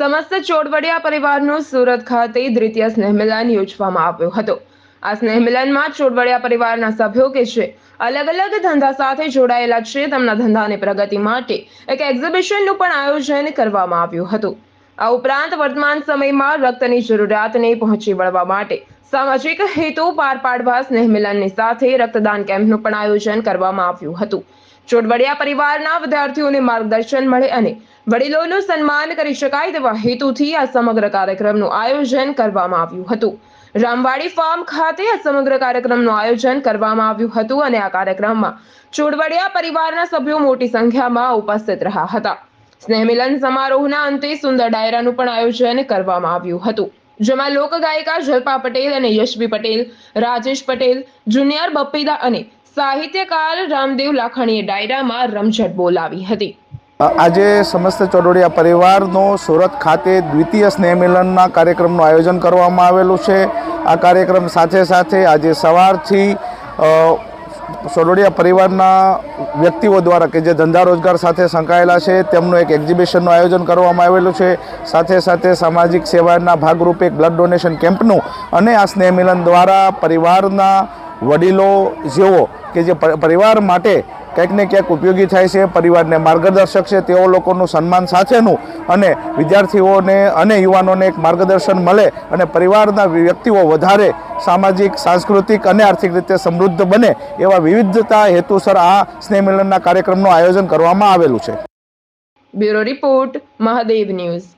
સમસ્ત ચોડવડિયા પરિવારનું સુરત ખાતે દ્વિતીય સ્નેહ મિલન યોજવામાં આવ્યો હતો. આ સ્નેહ મિલનમાં ચોડવડિયા પરિવારના સભ્યો કે છે, અલગ અલગ ધંધા સાથે જોડાયેલા છે, તેમના ધંધાની પ્રગતિ માટે એક એક્ઝિબિશનનું પણ આયોજન કરવામાં આવ્યું હતું. આ ઉપરાંત વર્તમાન સમયમાં રક્તની જરૂરિયાતને પહોંચી વળવા માટે સામાજિક હેતુ પાર પાડવા સ્નેહ મિલનની સાથે રક્તદાન કેમ્પનું પણ આયોજન કરવામાં આવ્યું હતું. ચોટવડિયા પરિવારના વિદ્યાર્થીઓને માર્ગદર્શન મળે અને વડીલોનું સન્માન કરી શકાય તેવા હેતુથી આ સમગ્ર કાર્યક્રમનું આયોજન કરવામાં આવ્યું હતું. રામવાડી ફાર્મ ખાતે આ સમગ્ર કાર્યક્રમનું આયોજન કરવામાં આવ્યું હતું અને આ કાર્યક્રમમાં ચોડવડિયા પરિવારના સભ્યો મોટી સંખ્યામાં ઉપસ્થિત રહ્યા હતા. સ્નેહમિલન સમારોહના અંતે સુંદર ડાયરાનું પણ આયોજન કરવામાં આવ્યું હતું. જેમાં લોકગાયિકા જલ્પા પટેલ અને યશવી પટેલ, રાજેશ પટેલ, જુનિયર બપ્પીદા અને સાહિત્યકાર રામદેવ લાખાણીએ ડાયરામાં રમઝટ બોલાવી હતી. આજે સમસ્ત ચડોડિયા પરિવારનો સુરત ખાતે દ્વિતીય સ્નેહ મિલનના કાર્યક્રમનું આયોજન કરવામાં આવેલું છે. આ કાર્યક્રમ સાથે સાથે આજે સવારથી સોડોડિયા પરિવારના વ્યક્તિઓ દ્વારા કે જે ધંધા રોજગાર સાથે સંકળાયેલા છે, તેમનું એક એક્ઝિબિશનનું આયોજન કરવામાં આવેલું છે. સાથે સાથે સામાજિક સેવાના ભાગરૂપે એક બ્લડ ડોનેશન કેમ્પનું અને આ સ્નેહ મિલન દ્વારા પરિવારના વડીલો જેઓ કે જે પરિવાર માટે ક્યાંક ને ક્યાંક ઉપયોગી થાય છે, પરિવારને માર્ગદર્શક છે, તેઓ લોકોનું સન્માન સાથેનું અને વિદ્યાર્થીઓને અને યુવાનોને એક માર્ગદર્શન મળે અને પરિવારના વ્યક્તિઓ વધારે સામાજિક, સાંસ્કૃતિક અને આર્થિક રીતે સમૃદ્ધ બને એવા વિવિધતા હેતુસર આ સ્નેહમિલનના કાર્યક્રમનું આયોજન કરવામાં આવેલું છે. Bureau report, Mahadev news.